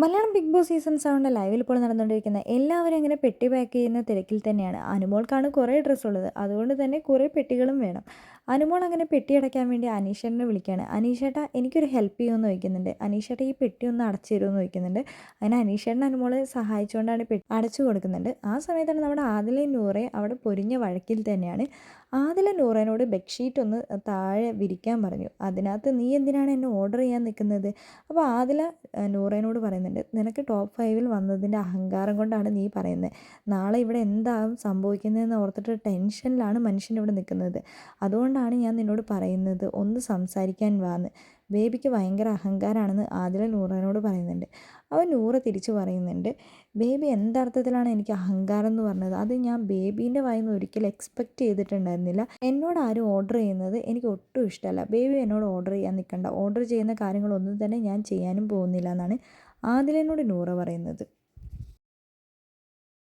Malayalam big boss season സെവന്റെ ലൈവിൽ ഇപ്പോൾ നടന്നുകൊണ്ടിരിക്കുന്ന എല്ലാവരും അങ്ങനെ പെട്ടി പാക്ക് ചെയ്യുന്ന തിരക്കിൽ തന്നെയാണ്. അനുമോൾക്കാണ് കുറേ ഡ്രസ്സുള്ളത് അതുകൊണ്ട് തന്നെ കുറേ പെട്ടികളും വേണം. അനുമോൾ അങ്ങനെ പെട്ടി അടയ്ക്കാൻ വേണ്ടി അനീഷേട്ടനെ വിളിക്കുകയാണ്. അനീഷേട്ട എനിക്കൊരു ഹെൽപ്പ് ചെയ്യുമെന്ന് ചോദിക്കുന്നുണ്ട്. അനീഷേട്ട ഈ പെട്ടി ഒന്ന് അടച്ചു തരുമെന്ന് ചോദിക്കുന്നുണ്ട്. അതിന് അനീഷേട്ടൻ അനുമോൾ സഹായിച്ചുകൊണ്ടാണ് പെട്ടി അടച്ചു കൊടുക്കുന്നുണ്ട്. ആ സമയത്താണ് നമ്മുടെ ആദിലെ നൂറെ അവിടെ പൊരിഞ്ഞ വഴക്കിൽ തന്നെയാണ്. ആദിലെ നൂറേനോട് ബെഡ്ഷീറ്റ് ഒന്ന് താഴെ വിരിക്കാൻ പറഞ്ഞു. അതിനകത്ത് നീ എന്തിനാണ് എന്നെ ഓർഡർ ചെയ്യാൻ നിൽക്കുന്നത്? അപ്പോൾ ആദില നൂറേനോട് പറയുന്നുണ്ട്. നിനക്ക് ടോപ്പ് ഫൈവിൽ വന്നതിന്റെ അഹങ്കാരം കൊണ്ടാണ് നീ പറയുന്നത്. നാളെ ഇവിടെ എന്താകും സംഭവിക്കുന്നതെന്ന് ഓർത്തിട്ട് ടെൻഷനിലാണ് മനുഷ്യൻ ഇവിടെ നിൽക്കുന്നത്. അതുകൊണ്ടാണ് ഞാൻ നിന്നോട് പറയുന്നത്? ഒന്ന് സംസാരിക്കാൻ വാന്ന് ബേബിക്ക് ഭയങ്കര അഹങ്കാരമാണെന്ന് ആദില നൂറനോട് പറയുന്നുണ്ട്. അവൻ നൂറ തിരിച്ചു പറയുന്നുണ്ട്. ബേബി എന്തർത്ഥത്തിലാണ് എനിക്ക് അഹങ്കാരം എന്ന് പറഞ്ഞത്? അത് ഞാൻ ബേബീന്റെ വായിൽ നിന്ന് ഒരിക്കലും എക്സ്പെക്റ്റ് ചെയ്തിട്ടുണ്ടായിരുന്നില്ല. എന്നോട് ആരും ഓർഡർ ചെയ്യുന്നത് എനിക്ക് ഒട്ടും ഇഷ്ടമല്ല. ബേബി എന്നോട് ഓർഡർ ചെയ്യാൻ നിൽക്കണ്ട. ഓർഡർ ചെയ്യുന്ന കാര്യങ്ങളൊന്നും തന്നെ ഞാൻ ചെയ്യാനും പോകുന്നില്ല എന്നാണ് ആദിലിനോട് നൂറ പറയുന്നത്.